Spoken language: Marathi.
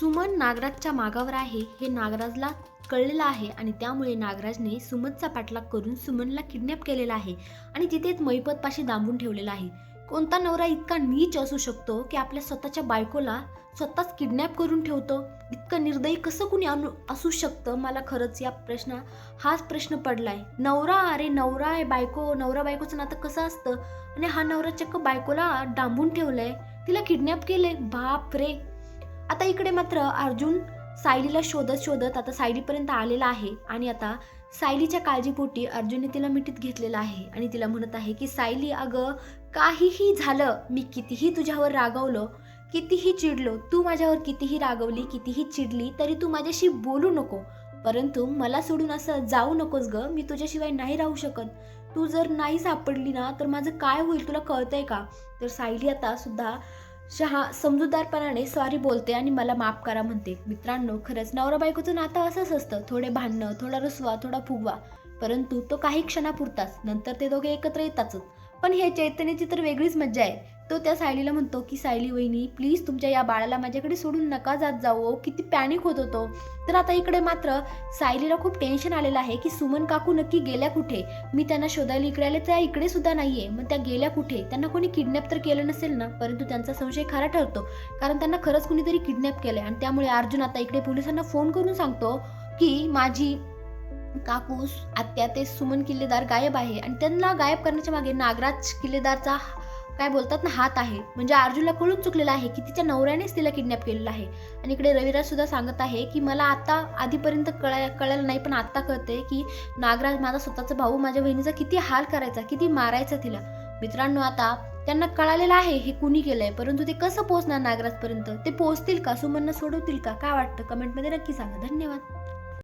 सुमन नागराजच्या मागावर आहे हे नागराजला कळलेलं आहे आणि त्यामुळे नागराजने सुमनचा पाठलाग करून सुमनला किडनॅप केलेला आहे आणि तिथेच मैपतपाशी दांबून ठेवलेला आहे. कोणता नवरा इतका नीच असू शकतो की आपल्या स्वतःच्या बायकोला स्वतःच किडनॅप करून ठेवतो? इतकं निर्दयी कसं कुणी अनु असू शकतं? मला खरंच या प्रश्न हाच प्रश्न पडलाय. नवरा अरे नवरा आहे बायको नवरा बायकोचं नातं कसं असतं? आणि हा नवरा चक्क बायकोला डांबून ठेवलंय. तिला किडनॅप केलंय? बाप रे! आता इकडे मात्र अर्जुन सायलीला शोधत शोधत आता सायलीपर्यंत आलेला आहे आणि आता सायलीच्या काळजीपोटी अर्जुनने तिला मिठीत घेतलेलं आहे आणि तिला म्हणत आहे की सायली अगं काहीही झालं मी कितीही तुझ्यावर रागवलं कितीही चिडलो तू माझ्यावर कितीही रागवली कितीही चिडली तरी तू माझ्याशी बोलू नको. परंतु मला सोडून असं जाऊ नकोस ग मी तुझ्याशिवाय नाही राहू शकत. तू जर नाही सापडली ना तर माझं काय होईल तुला कळतंय का? तर सायली आता सुद्धा शहा समजूतदारपणाने सॉरी बोलते आणि मला माफ करा म्हणते. मित्रांनो खरंच नवरा बायकोचं नातं असंच असतं. थोडे भांडणं थोडा रुसवा थोडा फुगवा. परंतु तो काही क्षणापुरताच. नंतर ते दोघे एकत्र येतातच. पण हे चैतन्याची तर वेगळीच मज्जा आहे. तो त्या सायलीला म्हणतो की सायली वहिनी प्लीज तुमच्या या बाळाला माझ्याकडे सोडून नका जात जाऊ किती पॅनिक होत होतो. तर आता इकडे मात्र सायलीला खूप टेन्शन आलेलं आहे की सुमन काकू नक्की गेल्या कुठे? मी त्यांना शोधायला इकडे आले त्या इकडे सुद्धा नाहीये. मग त्या गेल्या कुठे? त्यांना कोणी किडनॅप तर केलं नसेल ना? परंतु त्यांचा संशय खरा ठरतो. कारण त्यांना खरंच कुणीतरी किडनॅप केलंय. आणि त्यामुळे अर्जुन आता इकडे पोलिसांना फोन करून सांगतो की माझी काकूस आत्या ते सुमन किल्लेदार गायब आहे. आणि त्यांना गायब करण्याच्या मागे नागराज किल्लेदारचा काय बोलतात ना हात आहे. म्हणजे अर्जुनला कळून चुकलेला आहे की तिच्या नवऱ्यानेच तिला किडनॅप केलेलं आहे. आणि इकडे रविराज सुद्धा सांगत आहे की मला आता आधीपर्यंत कळा कळायला नाही पण आता कळते की नागराज माझा स्वतःचा भाऊ माझ्या बहिणीचा किती हाल करायचा किती मारायचा तिला. मित्रांनो आता त्यांना कळालेलं आहे हे कुणी केलंय परंतु ते कसं पोहोचणार नागराजपर्यंत? ते पोहोचतील का? सुमन्न सोडवतील का? काय वाटतं? कमेंटमध्ये नक्की सांगा. धन्यवाद.